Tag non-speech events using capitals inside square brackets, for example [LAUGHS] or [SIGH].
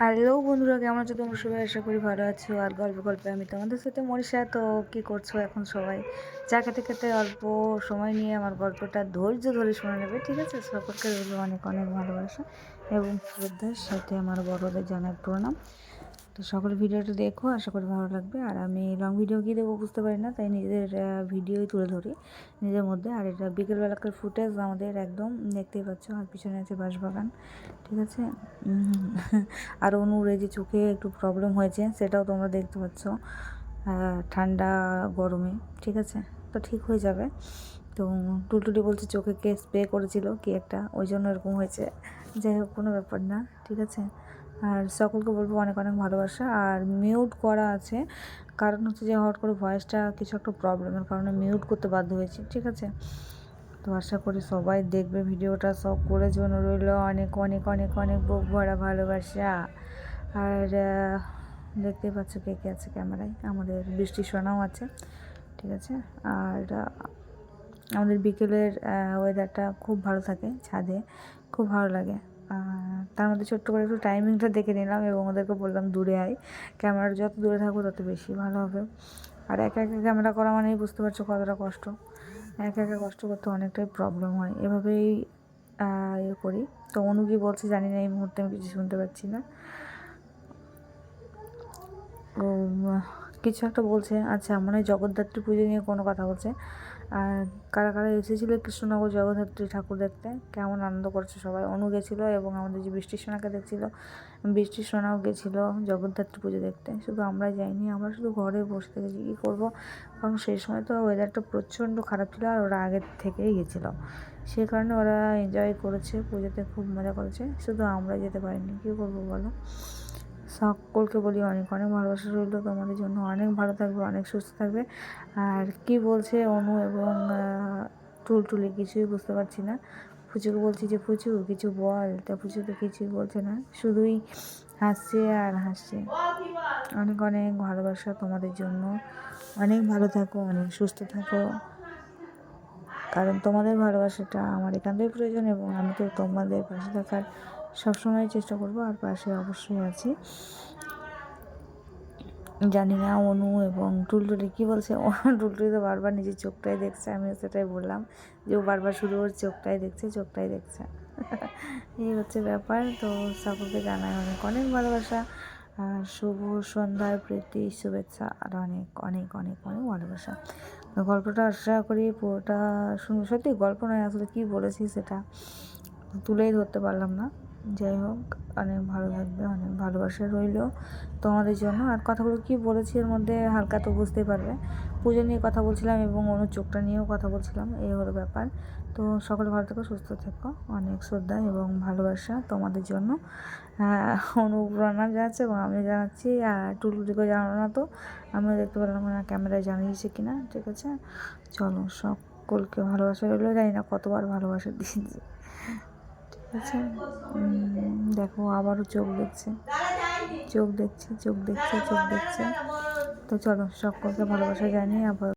Hello বন্ধুরা, কেমন আছো তোমরা? সবাই আশা করি ভালো আছো। আর গল্প গল্পে আমি তোমাদের সাথে মরিষা তো কী করছ এখন সবাই? চা খেতে খেতে অল্প সময় নিয়ে আমার গল্পটা ধৈর্য ধরে শুনে নেবে, ঠিক আছে? সকলকে রইল অনেক অনেক ভালোবাসা এবং শ্রদ্ধার সাথে আমার বড়দের জানার প্রণাম। তো সকল ভিডিওটা দেখো, আশা করি ভালো লাগবে। আর আমি লং ভিডিও কী দেবো বুঝতে পারি না, তাই নিজেদের ভিডিওই তুলে ধরি নিজের মধ্যে। আর এটা বিকেলবেলাকার ফুটেজ আমাদের একদম দেখতেই পাচ্ছ, আর পিছনে আছে বাঁশবাগান, ঠিক আছে? [LAUGHS] আর অনুর এই যে চোখে একটু প্রবলেম হয়েছে, সেটাও তোমরা দেখতে পাচ্ছ ঠান্ডা গরমে, ঠিক আছে? তো ঠিক হয়ে যাবে। তো টুলটুলি বলছে চোখে কে স্প্রে করেছিল, কি একটা, ওই জন্য এরকম হয়েছে। যাই হোক, কোনো ব্যাপার না, ঠিক আছে? আর সকলকে বলব অনেক অনেক ভালোবাসা। আর মিউট করা আছে। কারণ হচ্ছে যে হট করে ভয়েসটা কিছু একটা প্রবলেমের কারণে মিউট করতে বাধ্য হয়েছি, ঠিক আছে? তো আশা করি সবাই দেখবে ভিডিওটা। সব করে জন্য রইল অনেক অনেক অনেক অনেক বুক ভরা ভালোবাসা। আর দেখতেই পাচ্ছ কে কে আছে ক্যামেরায়। আমাদের বৃষ্টি সোনাও আছে, ঠিক আছে? আর, আমাদের বিকেলের ওয়েদারটা খুব ভালো থাকে ছাদে। খুব ভালো লাগে। তার মধ্যে ছোট্ট করে একটু টাইমিংটা দেখে নিলাম এবং ওদেরকে বললাম, দূরে আয়। ক্যামেরা যত দূরে থাকব তত বেশি ভালো হবে। আর একা একা ক্যামেরা করা মানেই বুঝতে পারছ কতটা কষ্ট। একা একা কষ্ট করতে অনেকটাই প্রবলেম হয়। এভাবেই ইয়ে করি। তো অনু কি বলছে জানি না, এই মুহূর্তে আমি কিছু শুনতে পাচ্ছি না। কিছু একটা বলছে আচ্ছা মনে হয় জগদ্ধাত্রী পুজো নিয়ে কোনো কথা বলছে। আর কারা কারা এসেছিল কৃষ্ণনগর জগদ্ধাত্রী ঠাকুর দেখতে, কেমন আনন্দ করছে সবাই। অনু গেছিল এবং আমাদের যে বৃষ্টির সোনাকে দেখছিলো, বৃষ্টির সোনাও গেছিল জগদ্ধাত্রী পুজো দেখতে। শুধু আমরা যাইনি, আমরা শুধু ঘরে বসে থেকেছি। কী করব? কারণ সেই সময় তো ওয়েদারটা প্রচণ্ড খারাপ ছিল আর ওরা আগের থেকেই গেছিল। সে কারণে ওরা এনজয় করেছে, পুজোতে খুব মজা করেছে। শুধু আমরা যেতে পারিনি। কী করব বলো? সকলকে বলি অনেক অনেক ভালোবাসা রইল। তোমাদের জন্য অনেক ভালো থাকবে, অনেক সুস্থ থাকবে। আর কি বলছে অনু এবং টুলটুলি কিছুই বুঝতে পারছি না। পুচুকে বলছি যে, ফুচু, কিছু বল। তা পুচু তো কিছুই বলছে না, শুধুই হাসছে আর হাসছে। অনেক অনেক ভালোবাসা তোমাদের জন্য। অনেক ভালো থাকো, অনেক সুস্থ থাকো। কারণ তোমাদের ভালোবাসাটা আমার একান্তই প্রয়োজন এবং আমি তো তোমাদের পাশে থাকার সবসময় চেষ্টা করব, আর পাশে অবশ্যই আছি। জানি না অনু এবং টুলটুলি কী বলছে? টুলটুলি তো বারবার নিজের চোখটাই দেখছে আমি সেটাই বললাম যে ও বারবার শুধু ওর চোখটাই দেখছে চোখটাই দেখছে। এই হচ্ছে ব্যাপার, তো সকলকে জানাই অনেক অনেক ভালোবাসা, আর শুভ সন্ধ্যার প্রীতি, শুভেচ্ছা, আর অনেক অনেক অনেক অনেক ভালোবাসা। গল্পটা আশা করি পুরোটা শুনে সত্যি গল্প নয়, আসলে কী বলেছি সেটা তুলেই ধরতে পারলাম না। যাই হোক, অনেক ভালো থাকবে, অনেক ভালোবাসা রইল তোমাদের জন্য। আর কথাগুলো কি বলেছি এর মধ্যে হালকা তো বুঝতেই পারবে। পুজো নিয়ে কথা বলছিলাম এবং অন্য চোখটা নিয়েও কথা বলছিলাম, এই হলো ব্যাপার। তো সকলে ভালো থেকো, সুস্থ থেকো। অনেক শ্রদ্ধা এবং ভালোবাসা তোমাদের জন্য। অনুপ্রেরণা জানাচ্ছে এবং আমি জানাচ্ছি, আর টুলটুলিকে জানানো না তো, আমিও দেখতে পেলাম না ক্যামেরায় জানিয়েছে কিনা, ঠিক আছে? চলো, সকলকে ভালোবাসা রইল। জানি না কতবার ভালোবাসা দিয়েছি। আছে দেখো, আবারও চোখ দেখছে। চোখ দেখছে চোখ দেখছে চোখ দেখছে। তো চলো, সকলকে ভালোবাসা জানিয়ে আবার